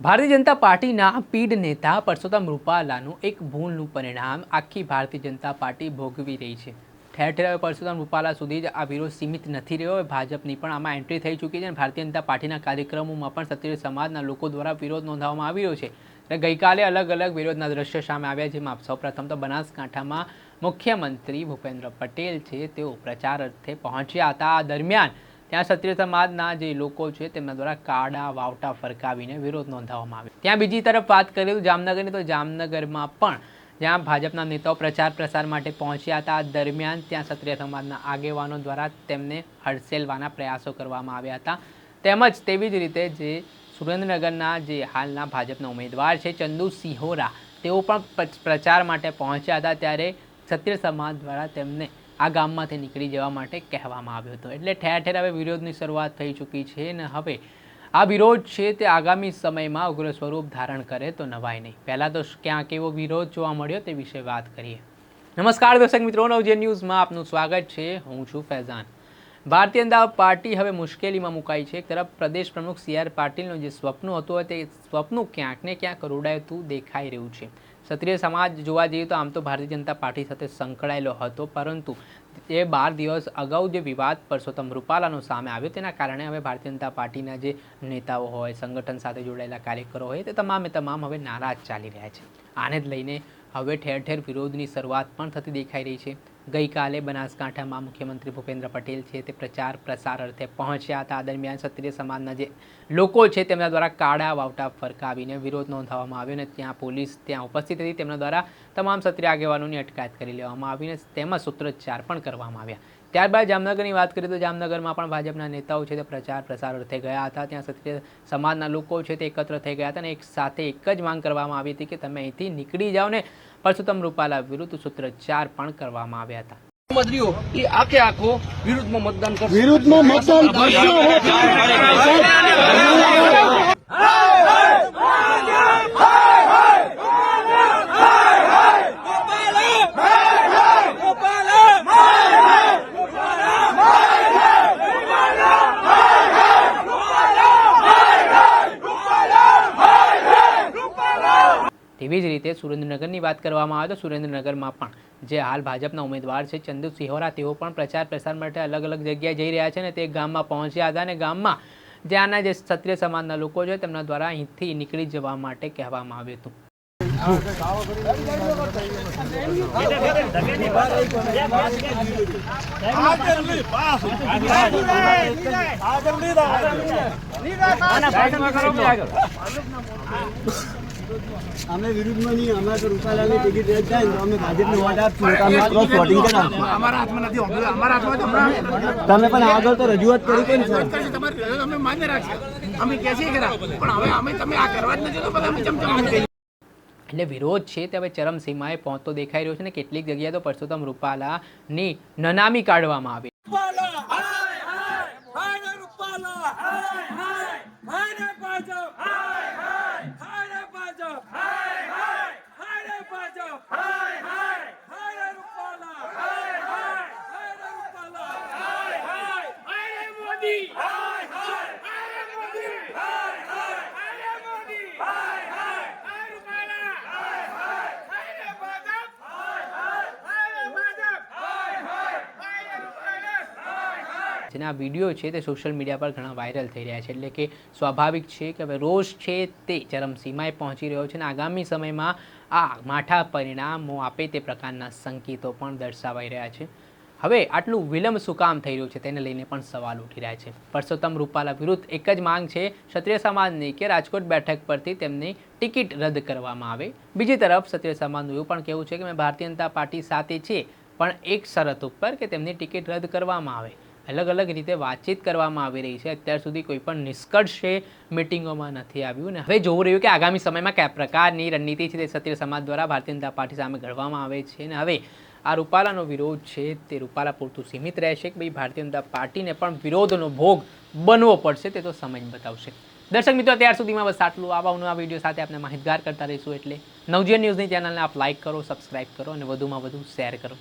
ભારતીય જનતા પાર્ટીના પીઢ નેતા પરસોત્તમ રૂપાલાનું એક ભૂલનું પરિણામ આખી ભારતીય જનતા પાર્ટી ભોગવી રહી છે. ઠેર ઠેર હવે પરસોત્તમ રૂપાલા સુધી જ આ વિરોધ સીમિત નથી રહ્યો. ભાજપની પણ આમાં એન્ટ્રી થઈ ચૂકી છે અને ભારતીય જનતા પાર્ટીના કાર્યક્રમોમાં પણ ક્ષત્રિય સમાજના લોકો દ્વારા વિરોધ નોંધાવવામાં આવી રહ્યો છે. અને ગઈકાલે અલગ અલગ વિરોધના દ્રશ્યો સામે આવ્યા જેમાં સૌપ્રથમ તો બનાસકાંઠામાં મુખ્યમંત્રી ભૂપેન્દ્ર પટેલ છે. તેઓ પ્રચાર અર્થે પહોંચ્યા હતા. દરમિયાન ત્યાં ક્ષત્રિય સમાજના જે લોકો છે, તેમના દ્વારા કાડા વાવટા ફરકાવીને વિરોધ નોંધાવવામાં આવ્યો. ત્યાં બીજી તરફ વાત કરીએ જામનગરની, તો જામનગરમાં પણ જ્યાં ભાજપના નેતાઓ પ્રચાર પ્રસાર માટે પહોંચ્યા હતા, દરમિયાન ત્યાં ક્ષત્રિય સમાજના આગેવાનો દ્વારા તેમને હડસેલવાના પ્રયાસો કરવામાં આવ્યા હતા. તેમજ તેવી જ રીતે જે સુરેન્દ્રનગરના જે હાલના ભાજપના ઉમેદવાર છે, ચંદુ સિંહોરા, તેઓ પણ પ્રચાર માટે પહોંચ્યા હતા. ત્યારે ક્ષત્રિય સમાજ દ્વારા તેમને આ ગામમાંથી નીકળી જવા માટે કહેવામાં આવ્યો હતો. એટલે ઠેર ઠેર હવે વિરોધની શરૂઆત થઈ ચૂકી છે ને હવે આ વિરોધ છે તે આગામી સમયમાં ઉગ્ર સ્વરૂપ ધારણ કરે તો નવાય નહીં. પહેલાં તો ક્યાંક એવો વિરોધ જોવા મળ્યો તે વિશે વાત કરીએ. નમસ્કાર દર્શક મિત્રો, નવજે ન્યૂઝમાં આપનું સ્વાગત છે. હું છું ફૈઝાન. ભારતીય જનતા પાર્ટી હવે મુશ્કેલીમાં મુકાઈ છે. એક તરફ પ્રદેશ પ્રમુખ સી આર પાટીલનું જે સ્વપ્ન હતું તે સ્વપ્ન ક્યાંક ને ક્યાંક રોડાયતું દેખાઈ રહ્યું છે. ક્ષત્રિય સમાજ જોવા જઈએ તો આમ તો ભારતીય જનતા પાર્ટી સાથે સંકળાયેલો હતો, પરંતુ એ બાર દિવસ અગાઉ જે વિવાદ પરસોત્તમ રૂપાલાનો સામે આવ્યો, તેના કારણે હવે ભારતીય જનતા પાર્ટીના જે નેતાઓ હોય, સંગઠન સાથે જોડાયેલા કાર્યકરો હોય, તે તમામે તમામ હવે નારાજ ચાલી રહ્યા છે. આને જ લઈને હવે ઠેર ઠેર વિરોધની શરૂઆત પણ થતી દેખાઈ રહી છે. ગઈકાલે બનાસકાંઠામાં મુખ્યમંત્રી ભૂપેન્દ્ર પટેલ છે તે પ્રચાર પ્રસાર અર્થે પહોંચ્યા હતા. દરમિયાન ક્ષત્રિય સમાજના જે લોકો છે તેમના દ્વારા કાળા વાવટા ફરકાવીને વિરોધ નોંધાવવામાં આવ્યો અને ત્યાં પોલીસ ત્યાં ઉપસ્થિત હતી. તેમના દ્વારા તમામ ક્ષત્રિય આગેવાનોની અટકાયત કરી લેવામાં આવી અને તેમાં સૂત્રોચ્ચાર પણ કરવામાં આવ્યા. ત્યારબાદ જામનગરની વાત કરીએ તો જામનગરમાં પણ ભાજપના નેતાઓ છે તે પ્રચાર પ્રસાર અર્થે ગયા હતા. ત્યાં ક્ષત્રિય સમાજના લોકો છે તે એકત્ર થઈ ગયા હતા અને એક સાથે એક જ માંગ કરવામાં આવી હતી કે તમે અહીંથી નીકળી જાઓ ને પરસોત્તમ રૂપાલા વિરુદ્ધ સૂત્રોચ્ચાર પણ કરવામાં આવ્યા હતા. મંત્રીઓ એ આખે આખો વિરુદ્ધમાં મતદાન કરશે. વિરુદ્ધમાં મતદાન કરશે? તેવી જ રીતે સુરેન્દ્રનગરની વાત કરવામાં આવે તો સુરેન્દ્રનગરમાં પણ જે હાલ ભાજપના ઉમેદવાર છે ચંદુ સિહોરા તેઓ પણ પ્રચાર પ્રસાર માટે અલગ અલગ જગ્યાએ જઈ રહ્યા છે અને તે ગામમાં પહોંચ્યા હતા અને ગામમાં જ્યાંના જે ક્ષત્રિય સમાજના લોકો છે તેમના દ્વારા અહીંથી નીકળી જવા માટે કહેવામાં આવ્યું હતું. અમે વિરુદ્ધમાં નહીં અમે તો રૂપાલાની ટિકિટ રદ થાય તો અમે ભાજપને વોટ આપશું તો અમે ક્રોસ વોટિંગ કરાવશું અમારા હાથમાં નથી અમારા અમારા હાથમાં તો હમણાં તમે પણ આગળ તો રજૂઆત કરી કે સર અમે માન્ય રાખશે અમે કહે છે પણ હવે અમે તમે આ કરવા જ નથી તો બધા અમે ચમચમ એટલે વિરોધ છે તે હવે ચરમસીમાએ પહોંચતો દેખાઈ રહ્યો છે ને કેટલીક જગ્યાએ તો પરસોત્તમ રૂપાલાની નનામી કાઢવામાં આવી જેને વીડિયો છે તે સોશિયલ મીડિયા પર ઘણા વાયરલ થઈ રહ્યા છે. એટલે કે સ્વાભાવિક છે કે હવે રોષ છે તે ચરમસીમાએ પહોંચી રહ્યો છે અને આગામી સમયમાં આ માઠા પરિણામો આપે તે પ્રકારના સંકેતો પણ દર્શાવાઈ રહ્યા છે. હવે આટલું વિલંબ શું કામ થઈ રહ્યું છે તેને લઈને પણ સવાલ ઉઠી રહ્યા છે. પરસોત્તમ રૂપાલા વિરુદ્ધ એક જ માંગ છે ક્ષત્રિય સમાજની કે રાજકોટ બેઠક પરથી તેમની ટિકિટ રદ કરવામાં આવે. બીજી તરફ ક્ષત્રિય સમાજનું એવું પણ કહેવું છે કે મેં ભારતીય જનતા પાર્ટી સાથે છે, પણ એક શરત ઉપર કે તેમની ટિકિટ રદ કરવામાં આવે. અલગ અલગ રીતે વાતચીત કરવામાં આવી રહી છે. અત્યાર સુધી કોઈ પણ નિષ્કર્ષ મિટિંગોમાં નથી આવ્યું ને હવે જોવું રહ્યું કે આગામી સમયમાં કયા પ્રકારની રણનીતિ છે તે ક્ષત્રિય સમાજ દ્વારા ભારતીય જનતા પાર્ટી સામે ઘડવામાં આવે છે અને હવે આ રૂપાલાનો વિરોધ છે તે રૂપાલા પૂરતું સીમિત રહેશે કે ભાઈ ભારતીય જનતા પાર્ટીને પણ વિરોધનો ભોગ બનવો પડશે તે તો સમય બતાવશે. દર્શક મિત્રો ત્યાર સુધીમાં બસ આટલું. આવા નવા વીડિયો સાથે આપણે માહિતગાર કરતા રહીશું એટલે નવજીવન ન્યૂઝની ચેનલને આપ લાઇક કરો સબસ્ક્રાઇબ કરો અને વધુમાં વધુ શેર કરો.